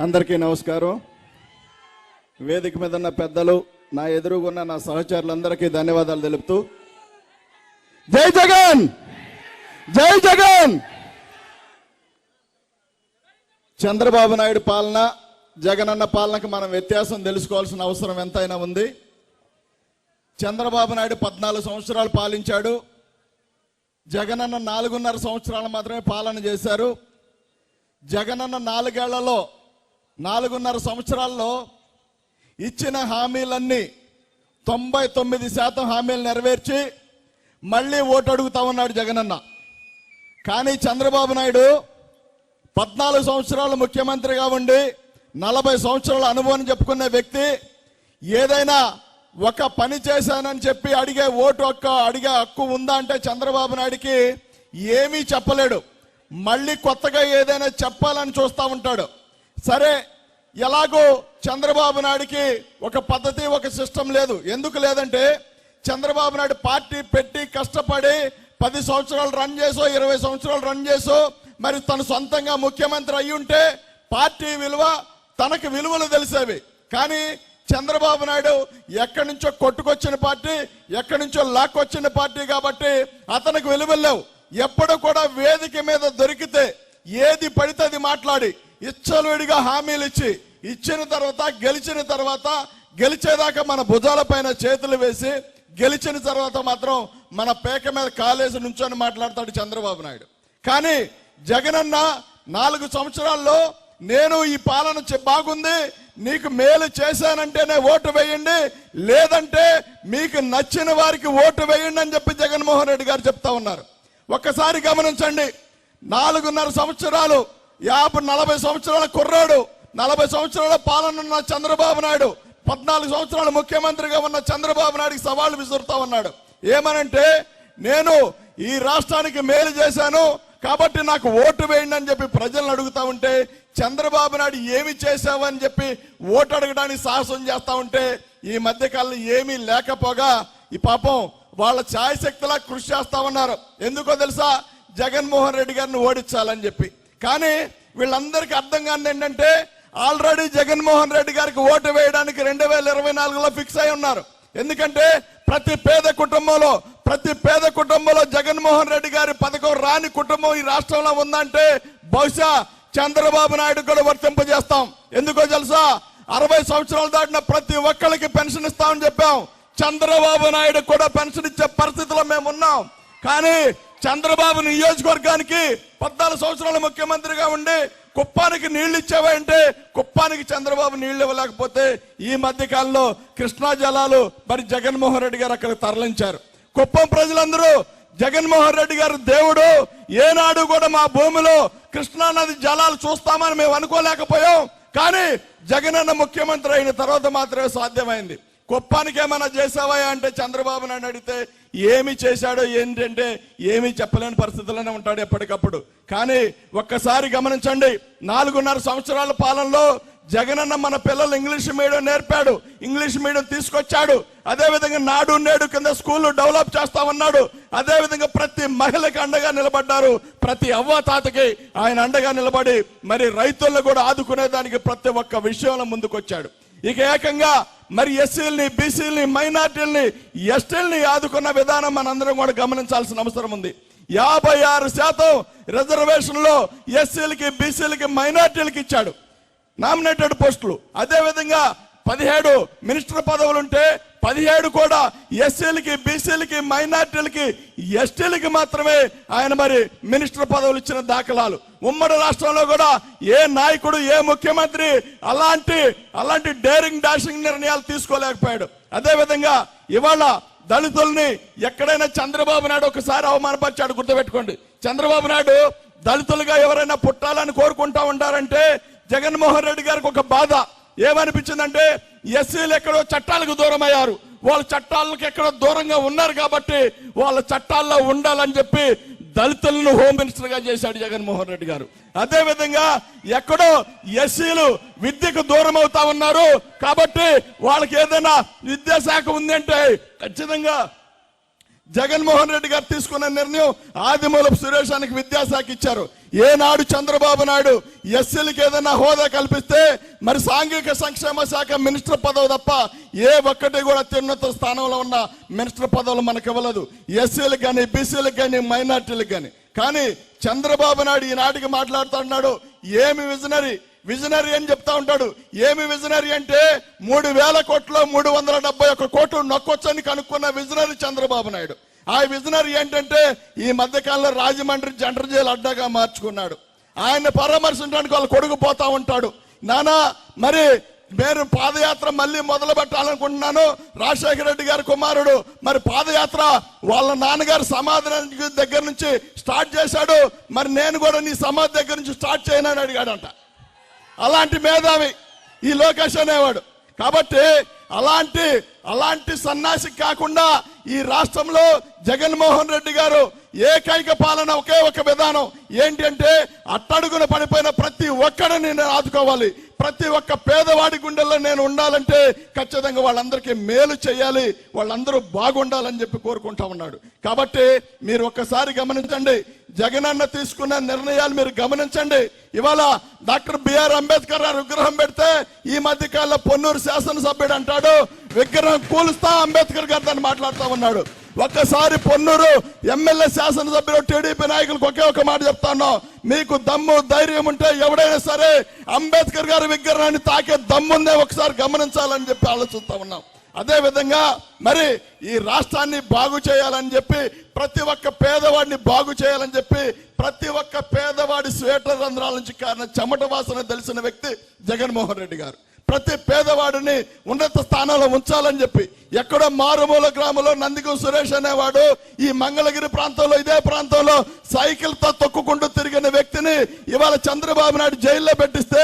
అందరికీ నమస్కారం. వేదిక మీద ఉన్న పెద్దలు నా ఎదురుగున్న నా సహచరులందరికీ ధన్యవాదాలు తెలుపుతూ జై జగన్! జై జగన్! చంద్రబాబు నాయుడు పాలన జగనన్న పాలనకు మనం వ్యత్యాసం తెలుసుకోవాల్సిన అవసరం ఎంతైనా ఉంది. చంద్రబాబు నాయుడు పద్నాలుగు సంవత్సరాలు పాలించాడు. జగనన్న నాలుగున్నర సంవత్సరాలు మాత్రమే పాలన చేశారు. జగనన్న నాలుగేళ్ళలో నాలుగున్నర సంవత్సరాల్లో ఇచ్చిన హామీలన్నీ తొంభై తొమ్మిది శాతం హామీలు నెరవేర్చి మళ్ళీ ఓటు అడుగుతా ఉన్నాడు జగనన్న. కానీ చంద్రబాబు నాయుడు పద్నాలుగు సంవత్సరాలు ముఖ్యమంత్రిగా ఉండి నలభై సంవత్సరాల అనుభవం చెప్పుకునే వ్యక్తి ఏదైనా ఒక పని చేశానని చెప్పి అడిగే ఓటు హక్కు అడిగే హక్కు ఉందా అంటే చంద్రబాబు నాయుడికి ఏమీ చెప్పలేడు. మళ్ళీ కొత్తగా ఏదైనా చెప్పాలని చూస్తూ ఉంటాడు. సరే ఎలాగో చంద్రబాబు నాయుడికి ఒక పద్ధతి ఒక సిస్టమ్ లేదు. ఎందుకు లేదంటే చంద్రబాబు నాయుడు పార్టీ పెట్టి కష్టపడి పది సంవత్సరాలు రన్ చేసో ఇరవై సంవత్సరాలు రన్ చేసో మరి తను సొంతంగా ముఖ్యమంత్రి అయి ఉంటే పార్టీ విలువ తనకు విలువలు తెలిసేవి. కానీ చంద్రబాబు నాయుడు ఎక్కడి నుంచో కొట్టుకొచ్చిన పార్టీ ఎక్కడి నుంచో లాక్కొచ్చిన పార్టీ కాబట్టి అతనికి విలువలు లేవు. ఎప్పుడు కూడా వేదిక మీద దొరికితే ఏది పడితే అది మాట్లాడి ఇచ్చలవిడిగా హామీలు ఇచ్చి ఇచ్చిన తర్వాత గెలిచిన తర్వాత గెలిచేదాకా మన భుజాల పైన చేతులు వేసి గెలిచిన తర్వాత మాత్రం మన పేక మీద కాలేసి నుంచొని మాట్లాడతాడు చంద్రబాబు నాయుడు. కానీ జగనన్న నాలుగు సంవత్సరాల్లో నేను ఈ పాలన బాగుంది నీకు మేలు చేశానంటేనే ఓటు వేయండి లేదంటే మీకు నచ్చిన వారికి ఓటు వేయండి అని చెప్పి జగన్మోహన్ రెడ్డి గారు చెప్తా ఉన్నారు. ఒక్కసారి గమనించండి నాలుగున్నర సంవత్సరాలు యాభై నలభై సంవత్సరాల కుర్రాడు నలభై సంవత్సరాల పాలన ఉన్న చంద్రబాబు నాయుడు పద్నాలుగు సంవత్సరాల ముఖ్యమంత్రిగా ఉన్న చంద్రబాబు నాయుడికి సవాళ్ళు విసురుతా ఉన్నాడు. ఏమనంటే నేను ఈ రాష్ట్రానికి మేలు చేశాను కాబట్టి నాకు ఓటు వేయండి అని చెప్పి ప్రజలను అడుగుతా ఉంటే చంద్రబాబు నాయుడు ఏమి చేశావని చెప్పి ఓటు అడగడానికి సాహసం చేస్తా ఉంటే ఈ మధ్య కాలం ఏమీ లేకపోగా ఈ పాపం వాళ్ళ ఛాయశక్తిలా కృషి చేస్తా ఉన్నారు. ఎందుకో తెలుసా? జగన్మోహన్ రెడ్డి గారిని ఓడించాలని చెప్పి. కానీ వీళ్ళందరికీ అర్థం కాని ఏంటంటే ఆల్రెడీ జగన్మోహన్ రెడ్డి గారికి ఓటు వేయడానికి రెండు వేల ఇరవై నాలుగులో ఫిక్స్ అయి ఉన్నారు. ఎందుకంటే ప్రతి పేద కుటుంబంలో ప్రతి పేద కుటుంబంలో జగన్మోహన్ రెడ్డి గారి పథకం రాని కుటుంబం ఈ రాష్ట్రంలో ఉందంటే బహుశా చంద్రబాబు నాయుడు కూడా వర్తింపజేస్తాం. ఎందుకో తెలుసా? అరవై సంవత్సరాలు దాటిన ప్రతి ఒక్కరికి పెన్షన్ ఇస్తామని చెప్పాం. చంద్రబాబు నాయుడు కూడా పెన్షన్ ఇచ్చే పరిస్థితిలో మేము ఉన్నాం. కానీ చంద్రబాబు నియోజకవర్గానికి పద్నాలుగు సంవత్సరాల ముఖ్యమంత్రిగా ఉండి కుప్పానికి నీళ్ళు ఇచ్చావంటే కుప్పానికి చంద్రబాబు నీళ్ళు ఇవ్వలేకపోతే ఈ మధ్య కాలంలో కృష్ణా జలాలు మరి జగన్మోహన్ రెడ్డి గారు అక్కడ తరలించారు. కుప్పం ప్రజలందరూ జగన్మోహన్ రెడ్డి గారు దేవుడు ఏనాడు కూడా మా భూమిలో కృష్ణానది జలాలు చూస్తామని మేము అనుకోలేకపోయాం. కానీ జగనన్న ముఖ్యమంత్రి అయిన తర్వాత మాత్రమే సాధ్యమైంది. కుప్పానికి ఏమైనా చేసావా అంటే చంద్రబాబు నాయుడు అడిగితే ఏమి చేశాడో ఏంటంటే ఏమీ చెప్పలేని పరిస్థితుల్లోనే ఉంటాడు ఎప్పటికప్పుడు. కానీ ఒక్కసారి గమనించండి నాలుగున్నర సంవత్సరాల పాలనలో జగనన్న మన పిల్లలు ఇంగ్లీష్ మీడియం నేర్పాడు ఇంగ్లీష్ మీడియం తీసుకొచ్చాడు అదేవిధంగా నాడు నేడు కింద స్కూల్ డెవలప్ చేస్తా ఉన్నాడు అదేవిధంగా ప్రతి మహిళకి అండగా నిలబడ్డారు ప్రతి అవ్వ తాతకి ఆయన అండగా నిలబడి మరి రైతులను కూడా ఆదుకునే దానికి ప్రతి ఒక్క విషయంలో ముందుకొచ్చాడు. ఇక ఏకంగా మరి ఎస్సీలని బీసీలని మైనార్టీలని ఎస్టీల్ని ఆదుకున్న విధానం మనందరం కూడా గమనించాల్సిన అవసరం ఉంది. యాభై ఆరు శాతం రిజర్వేషన్లో ఎస్సీలకి బీసీలకి మైనార్టీలకి ఇచ్చాడు. నామినేటెడ్ పోస్టులు. అదేవిధంగా పదిహేడు మినిస్టర్ పదవులు ఉంటే పదిహేడు కూడా ఎస్సీలకి బీసీలకి మైనార్టీలకి ఎస్టీలకి మాత్రమే ఆయన మరి మినిస్టర్ పదవులు ఇచ్చిన దాఖలాలు. ఉమ్మడి రాష్ట్రంలో కూడా ఏ నాయకుడు ఏ ముఖ్యమంత్రి అలాంటి అలాంటి డేరింగ్ డాషింగ్ నిర్ణయాలు తీసుకోలేకపోయాడు. అదేవిధంగా ఇవాళ దళితుల్ని ఎక్కడైనా చంద్రబాబు నాయుడు ఒకసారి అవమానపరిచాడు గుర్తుపెట్టుకోండి. చంద్రబాబు నాయుడు దళితులుగా ఎవరైనా పుట్టాలని కోరుకుంటా ఉంటారంటే జగన్మోహన్ రెడ్డి గారికి ఒక బాధ. ఏమనిపించిందంటే ఎస్సీలు ఎక్కడో చట్టాలకు దూరం అయ్యారు వాళ్ళ చట్టాలకు ఎక్కడో దూరంగా ఉన్నారు కాబట్టి వాళ్ళ చట్టాల్లో ఉండాలని చెప్పి దళితులను హోమ్ మినిస్టర్గా చేశాడు జగన్మోహన్ రెడ్డి గారు. అదే విధంగా ఎక్కడో ఎస్సీలు విద్యకు దూరం అవుతా ఉన్నారు కాబట్టి వాళ్ళకి ఏదైనా విద్యాశాఖ ఉంది అంటే ఖచ్చితంగా జగన్మోహన్ రెడ్డి గారు తీసుకున్న నిర్ణయం ఆదిమూలపు సురేషానికి విద్యాశాఖ ఇచ్చారు. ఏనాడు చంద్రబాబు నాయుడు ఎస్సీలకి ఏదైనా హోదా కల్పిస్తే మరి సాంఘిక సంక్షేమ శాఖ మినిస్టర్ పదవి తప్ప ఏ ఒక్కటి కూడా అత్యున్నత స్థానంలో ఉన్న మినిస్టర్ పదవులు మనకు ఇవ్వలేదు. ఎస్సీలకు కానీ బీసీలకు కానీ మైనార్టీలకు కానీ కానీ చంద్రబాబు నాయుడు ఈనాటికి మాట్లాడుతున్నాడు ఏమి విజనరీ? విజనరీ అని చెప్తా ఉంటాడు. ఏమి విజనరీ అంటే మూడు వేల కోట్లో మూడు వందల డెబ్బై ఒక్క కోట్లు నొక్కొచ్చని కనుక్కున్న విజనరీ చంద్రబాబు నాయుడు. ఆ విజనరీ ఏంటంటే ఈ మధ్యకాలంలో రాజమండ్రి జంటర్ జైలు అడ్డాగా మార్చుకున్నాడు. ఆయన పరామర్శించడానికి వాళ్ళు కొడుకు పోతా ఉంటాడు. నానా మరి నేను పాదయాత్ర మళ్ళీ మొదలు పెట్టాలనుకుంటున్నాను రాజశేఖర రెడ్డి గారి కుమారుడు. మరి పాదయాత్ర వాళ్ళ నాన్నగారు సమాధి దగ్గర నుంచి స్టార్ట్ చేశాడు. మరి నేను కూడా నీ సమాధి దగ్గర నుంచి స్టార్ట్ చేయనని అడిగాడంట. అలాంటి మేధావి ఈ లోకేష్ అనేవాడు. కాబట్టి అలాంటి అలాంటి సన్నాసి కాకుండా ఈ రాష్ట్రంలో జగన్మోహన్ రెడ్డి గారు ఏకైక పాలన ఒకే ఒక విధానం. ఏంటి అంటే అట్టడుగున పడిపోయిన ప్రతి ఒక్కడిని నేను ఆదుకోవాలి. ప్రతి ఒక్క పేదవాడి గుండెల్లో నేను ఉండాలంటే ఖచ్చితంగా వాళ్ళందరికీ మేలు చేయాలి. వాళ్ళందరూ బాగుండాలని చెప్పి కోరుకుంటా ఉన్నాడు. కాబట్టి మీరు ఒక్కసారి గమనించండి. జగనన్న తీసుకున్న నిర్ణయాలు మీరు గమనించండి. ఇవాళ డాక్టర్ బిఆర్ అంబేద్కర్ గారు విగ్రహం పెడితే ఈ మధ్య కాలంలో పొన్నూరు శాసనసభ్యుడు అంటాడు విగ్రహం కూలుస్తా అంబేద్కర్ గారు దాన్ని మాట్లాడుతూ ఉన్నాడు. ఒక్కసారి పొన్నూరు ఎమ్మెల్యే శాసనసభ్యులు టీడీపీ నాయకులకు ఒకే ఒక మాట చెప్తాను మీకు దమ్ము ధైర్యం ఉంటే ఎవడైనా సరే అంబేద్కర్ గారి విగ్రహాన్ని తాకే దమ్ముందే ఒకసారి గమనించాలని చెప్పి ఆలోచిస్తా ఉన్నాం. అదే విధంగా మరి ఈ రాష్ట్రాన్ని బాగు చేయాలని చెప్పి ప్రతి ఒక్క పేదవాడిని బాగు చేయాలని చెప్పి ప్రతి ఒక్క పేదవాడి స్వేటర్ రంధ్రాల నుంచి కారణం చెమట వాసన తెలిసిన వ్యక్తి జగన్మోహన్ రెడ్డి గారు. ప్రతి పేదవాడిని ఉన్నత స్థానంలో ఉంచాలని చెప్పి ఎక్కడో మారుమూల గ్రామంలో నందిగం సురేష్ అనేవాడు ఈ మంగళగిరి ప్రాంతంలో ఇదే ప్రాంతంలో సైకిల్తో తొక్కుకుంటూ తిరిగిన వ్యక్తిని ఇవాళ చంద్రబాబు నాయుడు జైల్లో పెట్టిస్తే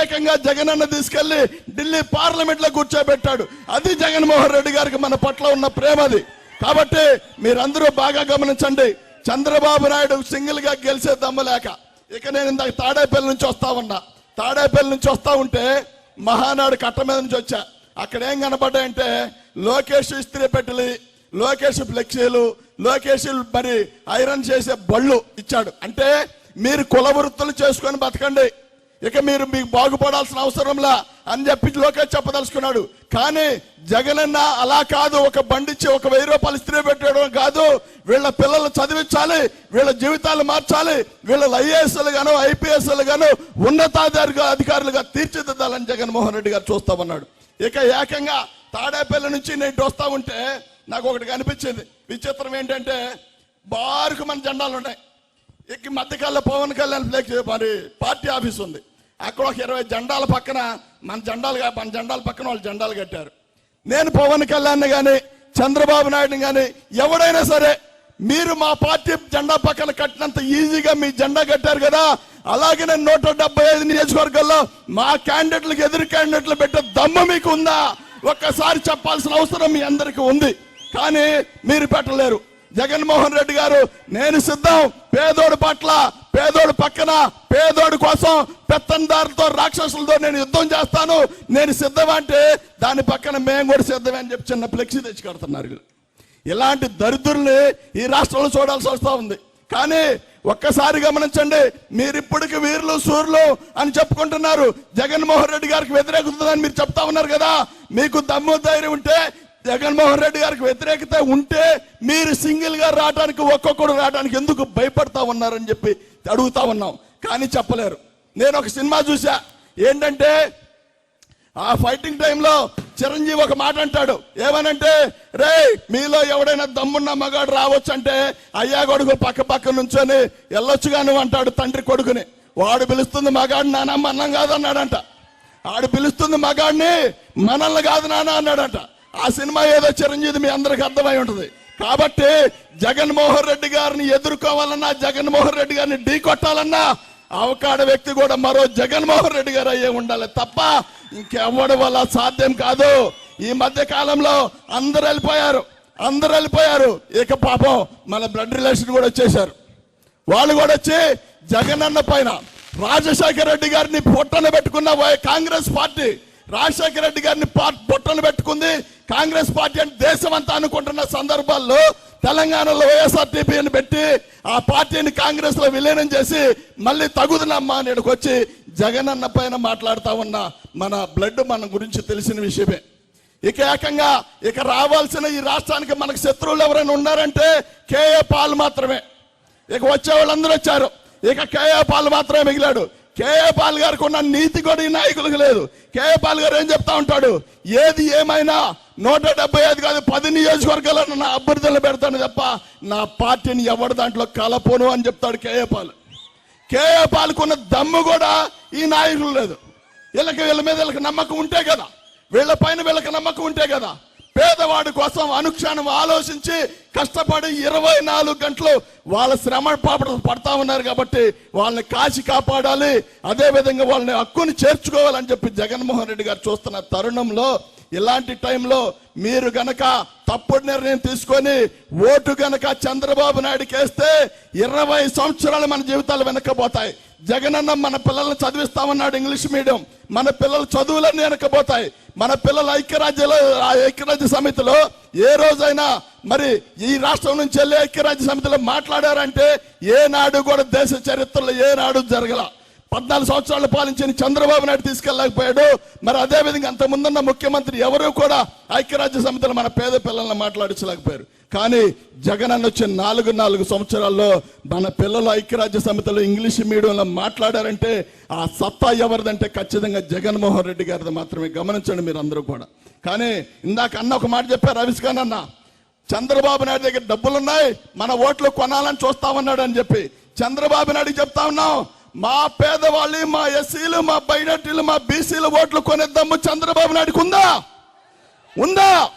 ఏకంగా జగనన్న తీసుకెళ్ళి ఢిల్లీ పార్లమెంట్లో కూర్చోబెట్టాడు. అది జగన్మోహన్ రెడ్డి గారికి మన పట్ల ఉన్న ప్రేమ అది. కాబట్టి మీరందరూ బాగా గమనించండి. చంద్రబాబు నాయుడు సింగిల్గా గెలిచే దమ్ము లేక. ఇక నేను ఇందాక తాడేపల్లి నుంచి వస్తా ఉన్నా. తాడేపల్లి నుంచి వస్తా ఉంటే మహానాడు కట్ట మీద నుంచి వచ్చా. అక్కడ ఏం కనపడ్డాయంటే లోకేష్ ఇస్త్రీ పెట్టెలు లోకేష్ ఫ్లెక్సీలు లోకేష్ మరి ఐరన్ చేసే బళ్ళు ఇచ్చాడు. అంటే మీరు కుల వృత్తులు చేసుకొని బతకండి. ఇక మీరు మీకు బాగుపడాల్సిన అవసరంలా అని చెప్పి లోకే చెప్పదలుచుకున్నాడు. కానీ జగనన్న అలా కాదు ఒక బండిచ్చి ఒక వెయ్యి రూపాయలు ఇస్త్రీ పెట్టడం కాదు. వీళ్ళ పిల్లలు చదివించాలి వీళ్ళ జీవితాలు మార్చాలి వీళ్ళ ఐఏఎస్లు గాను ఐపీఎస్లు గాను ఉన్నతాధికారి అధికారులుగా తీర్చిదిద్దాలని జగన్మోహన్ రెడ్డి గారు చూస్తా ఉన్నాడు. ఇక ఏకంగా తాడేపల్లి నుంచి నేను వస్తా ఉంటే నాకు ఒకటి కనిపించింది. విచిత్రం ఏంటంటే బారుకు మన జెండాలు ఉన్నాయి. ఇక మధ్యకాలంలో పవన్ కళ్యాణ్ ఫ్లెక్స్ మరి పార్టీ ఆఫీస్ ఉంది. అక్కడ ఒక ఇరవై జెండాల పక్కన మన జెండాలు మన జెండాల పక్కన వాళ్ళు జెండాలు కట్టారు. నేను పవన్ కళ్యాణ్ కానీ చంద్రబాబు నాయుడు కానీ ఎవడైనా సరే మీరు మా పార్టీ జెండా పక్కన కట్టినంత ఈజీగా మీ జెండా కట్టారు కదా. అలాగే నేను నూట డెబ్బై ఐదు నియోజకవర్గాల్లో మా క్యాండిడేట్లకు ఎదురు క్యాండిడేట్లు పెట్టే దమ్ము మీకు ఉందా? ఒక్కసారి చెప్పాల్సిన అవసరం మీ అందరికీ ఉంది. కానీ మీరు పెట్టలేరు. జగన్మోహన్ రెడ్డి గారు నేను సిద్ధం. పేదోడు పట్ల పేదోడు పక్కన పేదోడు కోసం పెత్తందారులతో రాక్షసులతో నేను యుద్ధం చేస్తాను. నేను సిద్ధం అంటే దాని పక్కన మేము కూడా సిద్ధమే అని చెప్పి చిన్న ఫ్లెక్సీ తెచ్చి కడుతున్నారు ఇలాంటి దరిద్రుల్ని ఈ రాష్ట్రంలో చూడాల్సి వస్తూ ఉంది. కానీ ఒక్కసారి గమనించండి మీరు ఇప్పటికి వీరులు సూర్యులు అని చెప్పుకుంటున్నారు. జగన్మోహన్ రెడ్డి గారికి వ్యతిరేకతని మీరు చెప్తా ఉన్నారు కదా. మీకు దమ్ము ధైర్యం ఉంటే జగన్మోహన్ రెడ్డి గారికి వ్యతిరేకత ఉంటే మీరు సింగిల్గా రావడానికి ఒక్కొక్కడు రావడానికి ఎందుకు భయపడతా ఉన్నారని చెప్పి అడుగుతా ఉన్నాం. కానీ చెప్పలేరు. నేను ఒక సినిమా చూసా ఏంటంటే ఆ ఫైటింగ్ టైంలో చిరంజీవి ఒక మాట అంటాడు. ఏమనంటే రే మీలో ఎవడైనా దమ్మున్న మగాడు రావచ్చు అంటే అయ్యా కొడుకు పక్క పక్క నుంచొని వెళ్ళొచ్చుగా నువ్వు అంటాడు తండ్రి కొడుకుని. వాడు పిలుస్తుంది మగాడు నానమ్మ అన్నం కాదన్నాడంట. ఆడు పిలుస్తుంది మగాడిని మనల్ని కాదు నాన్న అన్నాడంట. ఆ సినిమా ఏదో చిరంజీవి మీ అందరికి అర్థమై ఉంటుంది. కాబట్టి జగన్మోహన్ రెడ్డి గారిని ఎదుర్కోవాలన్నా జగన్మోహన్ రెడ్డి గారిని ఢీ కొట్టాలన్నా అవకాడ వ్యక్తి కూడా మరో జగన్మోహన్ రెడ్డి గారు అయ్యే ఉండాలి తప్ప ఇంకెవ్వడం వల్ల సాధ్యం కాదు. ఈ మధ్య కాలంలో అందరు వెళ్ళిపోయారు అందరు వెళ్ళిపోయారు. ఇక పాపం మన బ్లడ్ రిలేషన్ కూడా వచ్చేసారు వాళ్ళు కూడా వచ్చి జగన్ అన్న పైన రాజశేఖర రెడ్డి గారిని పొట్టన పెట్టుకున్న కాంగ్రెస్ పార్టీ రాజశేఖర రెడ్డి గారిని పార్ట్ బొట్టను పెట్టుకుంది. కాంగ్రెస్ పార్టీ అంటే దేశం అంతా అనుకుంటున్న సందర్భాల్లో తెలంగాణలో వైఎస్ఆర్టీపీని పెట్టి ఆ పార్టీని కాంగ్రెస్లో విలీనం చేసి మళ్ళీ తగుదనమ్మా అని వచ్చి జగన్ అన్న పైన మాట్లాడుతూ ఉన్న మన బ్లడ్ మన గురించి తెలిసిన విషయమే. ఇక ఏకంగా ఇక రావాల్సిన ఈ రాష్ట్రానికి మనకు శత్రువులు ఎవరైనా ఉన్నారంటే కేఏ పాల్ మాత్రమే. ఇక వచ్చే వాళ్ళందరూ వచ్చారు. ఇక కేఏ పాల్ మాత్రమే మిగిలాడు. కేఏ పాల్ గారికి ఉన్న నీతి కూడా ఈ నాయకులకు లేదు. కేఏపాల్ గారు ఏం చెప్తా ఉంటాడు? ఏది ఏమైనా నూట డెబ్బై ఐదు కాదు పది నియోజకవర్గాలను నా అభ్యర్థులు పెడతాను తప్ప నా పార్టీని ఎవడు దాంట్లో కలపోను అని చెప్తాడు కేఏ పాల్ కేఏ దమ్ము కూడా ఈ నాయకులు లేదు. వీళ్ళకి వీళ్ళ మీద వీళ్ళకి నమ్మకం ఉంటే కదా. వీళ్ళ పైన వీళ్ళకి నమ్మకం ఉంటే కదా. పేదవాడి కోసం అనుక్షణం ఆలోచించి కష్టపడి ఇరవై నాలుగు గంటలు వాళ్ళ శ్రమ పడతా ఉన్నారు కాబట్టి వాళ్ళని కాచి కాపాడాలి. అదే విధంగా వాళ్ళని హక్కుని చేర్చుకోవాలని చెప్పి జగన్మోహన్ రెడ్డి గారు చూస్తున్న తరుణంలో ఇలాంటి టైంలో మీరు గనక తప్పుడు నిర్ణయం తీసుకొని ఓటు గనక చంద్రబాబు నాయుడుకి వేస్తే ఇరవై సంవత్సరాలు మన జీవితాలు వెనకపోతాయి జగనన్న మన పిల్లల్ని చదివిస్తామన్నాడు ఇంగ్లీష్ మీడియం. మన పిల్లల చదువులన్నీ వెనకపోతాయి మన పిల్లల ఐక్యరాజ్యలో ఆ ఐక్యరాజ్య సమితిలో ఏ రోజైనా మరి ఈ రాష్ట్రం నుంచి వెళ్ళి ఐక్యరాజ్య సమితిలో మాట్లాడారంటే ఏనాడు కూడా దేశ చరిత్రలో ఏనాడు జరగల. పద్నాలుగు సంవత్సరాలు పాలించిన చంద్రబాబు నాయుడు తీసుకెళ్ళలేకపోయాడు. మరి అదే విధంగా అంత ముందున్న ముఖ్యమంత్రి ఎవరు కూడా ఐక్యరాజ్య సమితిలో మన పేద పిల్లల్ని మాట్లాడించలేకపోయారు. కానీ జగన్ అన్న వచ్చిన నాలుగు నాలుగు సంవత్సరాల్లో మన పిల్లలు ఐక్యరాజ్య సమితిలో ఇంగ్లీష్ మీడియంలో మాట్లాడారంటే ఆ సత్తా ఎవరిదంటే ఖచ్చితంగా జగన్మోహన్ రెడ్డి గారిది మాత్రమే. గమనించండి మీరు అందరూ కూడా. కానీ ఇందాక అన్న ఒక మాట చెప్పారు రవిష్ ఖాన్ అన్న. చంద్రబాబు నాయుడు దగ్గర డబ్బులు ఉన్నాయి మన ఓట్లు కొనాలని చూస్తామన్నాడు అని చెప్పి. చంద్రబాబు నాయుడు చెప్తా ఉన్నాం మా పేదవాళ్ళు మా ఎస్సీలు మా బైనటీలు మా బీసీలు ఓట్లు కొనే దమ్ము చంద్రబాబు నాయుడుకు ఉందా? ఉందా?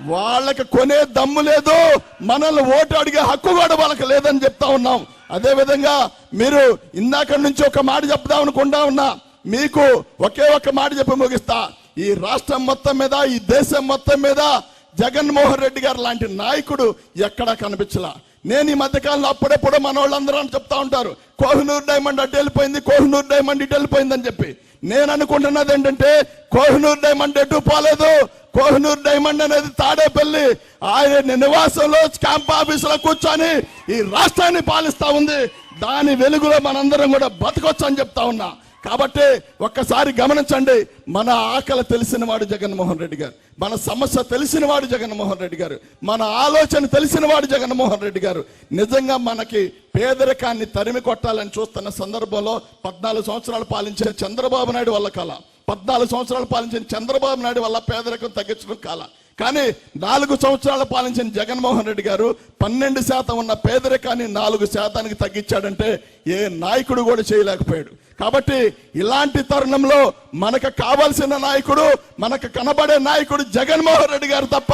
వాళ్ళకి కొనే దమ్ము లేదు. మనల్ని ఓటు అడిగే హక్కు కూడా వాళ్ళకి లేదని చెప్తా ఉన్నాం. అదే విధంగా మీరు ఇందాక నుంచి ఒక మాట చెప్దాం అనుకుంటా ఉన్నా. మీకు ఒకే ఒక మాట చెప్పి ముగిస్తా. ఈ రాష్ట్రం మొత్తం మీద ఈ దేశం మొత్తం మీద జగన్మోహన్ రెడ్డి గారు లాంటి నాయకుడు ఎక్కడా కనిపించలా. నేను ఈ మధ్యకాలంలో అప్పుడప్పుడు మన వాళ్ళందరూ అని చెప్తా ఉంటారు. కోహినూర్ డైమండ్ అటు వెళ్ళిపోయింది కోహినూర్ డైమండ్ ఇటు వెళ్ళిపోయింది అని చెప్పి. నేను అనుకుంటున్నది ఏంటంటే కోహినూర్ డైమండ్ ఎటు పోలేదు. కోహినూర్ డైమండ్ అనేది తాడేపల్లి. ఆయన నివాసంలో క్యాంప్ ఆఫీసులో కూర్చొని ఈ రాష్ట్రాన్ని పాలిస్తా ఉంది. దాని వెలుగులో మనందరం కూడా బతకొచ్చు అని చెప్తా ఉన్నా. కాబట్టి ఒక్కసారి గమనించండి మన ఆకలి తెలిసిన వాడు జగన్మోహన్ రెడ్డి గారు. మన సమస్య తెలిసిన వాడు జగన్మోహన్ రెడ్డి గారు. మన ఆలోచన తెలిసిన వాడు జగన్మోహన్ రెడ్డి గారు. నిజంగా మనకి పేదరికాన్ని తరిమి కొట్టాలని చూస్తున్న సందర్భంలో పద్నాలుగు సంవత్సరాలు పాలించిన చంద్రబాబు నాయుడు వల్ల కళ పద్నాలుగు సంవత్సరాలు పాలించిన చంద్రబాబు నాయుడు వల్ల పేదరికం తగ్గించడం కాల. కానీ నాలుగు సంవత్సరాలు పాలించిన జగన్మోహన్ రెడ్డి గారు పన్నెండు శాతం ఉన్న పేదరికాన్ని నాలుగు శాతానికి తగ్గించాడంటే ఏ నాయకుడు కూడా చేయలేకపోయాడు. కాబట్టి ఇలాంటి తరుణంలో మనకు కావాల్సిన నాయకుడు మనకు కనబడే నాయకుడు జగన్మోహన్ రెడ్డి గారు తప్ప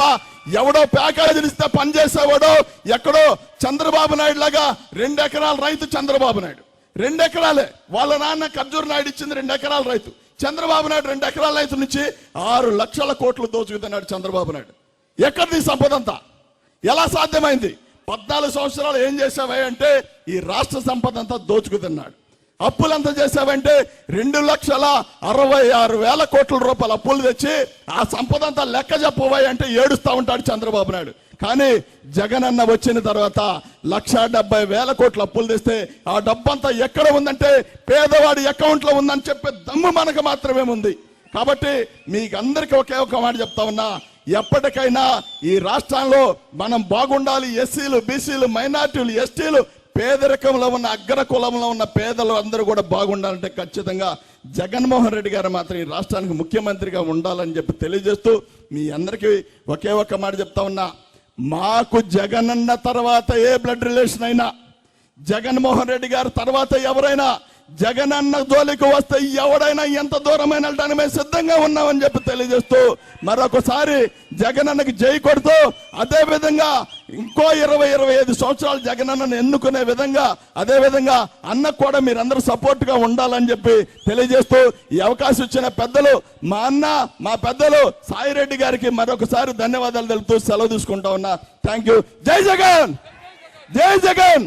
ఎవడో ప్యాకేజీలు ఇస్తే పనిచేసేవాడో ఎక్కడో చంద్రబాబు నాయుడు లాగా రెండు ఎకరాల రైతు చంద్రబాబు నాయుడు. రెండు ఎకరాలే వాళ్ళ నాన్న ఖర్జూర్ నాయుడు ఇచ్చింది రెండు ఎకరాల రైతు. చంద్రబాబు నాయుడు రెండు ఎకరాల రైతు నుంచి ఆరు లక్షల కోట్లు దోచుకుతున్నాడు చంద్రబాబు నాయుడు. ఎక్కడిది సంపద అంతా? ఎలా సాధ్యమైంది? పద్నాలుగు సంవత్సరాలు ఏం చేసావే అంటే ఈ రాష్ట్ర సంపద అంతా దోచుకుతున్నాడు అప్పులు ఎంత చేసావంటే రెండు లక్షల అరవై ఆరు వేల కోట్ల రూపాయల అప్పులు తెచ్చి ఆ సంపద అంతా లెక్క చెప్పబోయ్ అంటే ఏడుస్తా ఉంటాడు చంద్రబాబు నాయుడు. కానీ జగన్ అన్న వచ్చిన తర్వాత లక్ష డెబ్బై వేల కోట్ల అప్పులు తెస్తే ఆ డబ్బంతా ఎక్కడ ఉందంటే పేదవాడి అకౌంట్లో ఉందని చెప్పే దమ్ము మనకు మాత్రమే ఉంది. కాబట్టి మీకు అందరికీ ఒకే ఒక మాట చెప్తా ఉన్నా. ఎప్పటికైనా ఈ రాష్ట్రంలో మనం బాగుండాలి. ఎస్సీలు బీసీలు మైనార్టీలు ఎస్టీలు పేదరికంలో ఉన్న అగ్ర కులంలో ఉన్న పేదలు అందరూ కూడా బాగుండాలంటే ఖచ్చితంగా జగన్మోహన్ రెడ్డి గారు మాత్రం ఈ రాష్ట్రానికి ముఖ్యమంత్రిగా ఉండాలని చెప్పి తెలియజేస్తూ మీ అందరికీ ఒకే ఒక్క మాట చెప్తా ఉన్నా. మాకు జగనన్న తర్వాత ఏ బ్లడ్ రిలేషన్ అయినా జగన్మోహన్ రెడ్డి గారు తర్వాత ఎవరైనా జగనన్న జోలికి వస్తే ఎవడైనా ఎంత దూరమైన వెళ్ళడానికి మేము సిద్ధంగా ఉన్నామని చెప్పి తెలియజేస్తూ మరొకసారి జగనన్నకి జై కొడుతూ అదే విధంగా ఇంకో ఇరవై ఇరవై ఐదు సంవత్సరాలు జగనన్నను ఎన్నుకునే విధంగా అదే విధంగా అన్న కూడా మీరందరూ సపోర్ట్గా ఉండాలని చెప్పి తెలియజేస్తూ ఈ అవకాశం ఇచ్చిన పెద్దలు మా అన్న మా పెద్దలు సాయిరెడ్డి గారికి మరొకసారి ధన్యవాదాలు తెలుపుతూ సెలవు తీసుకుంటా ఉన్నా. థ్యాంక్ యూ జై జగన్! జై జగన్!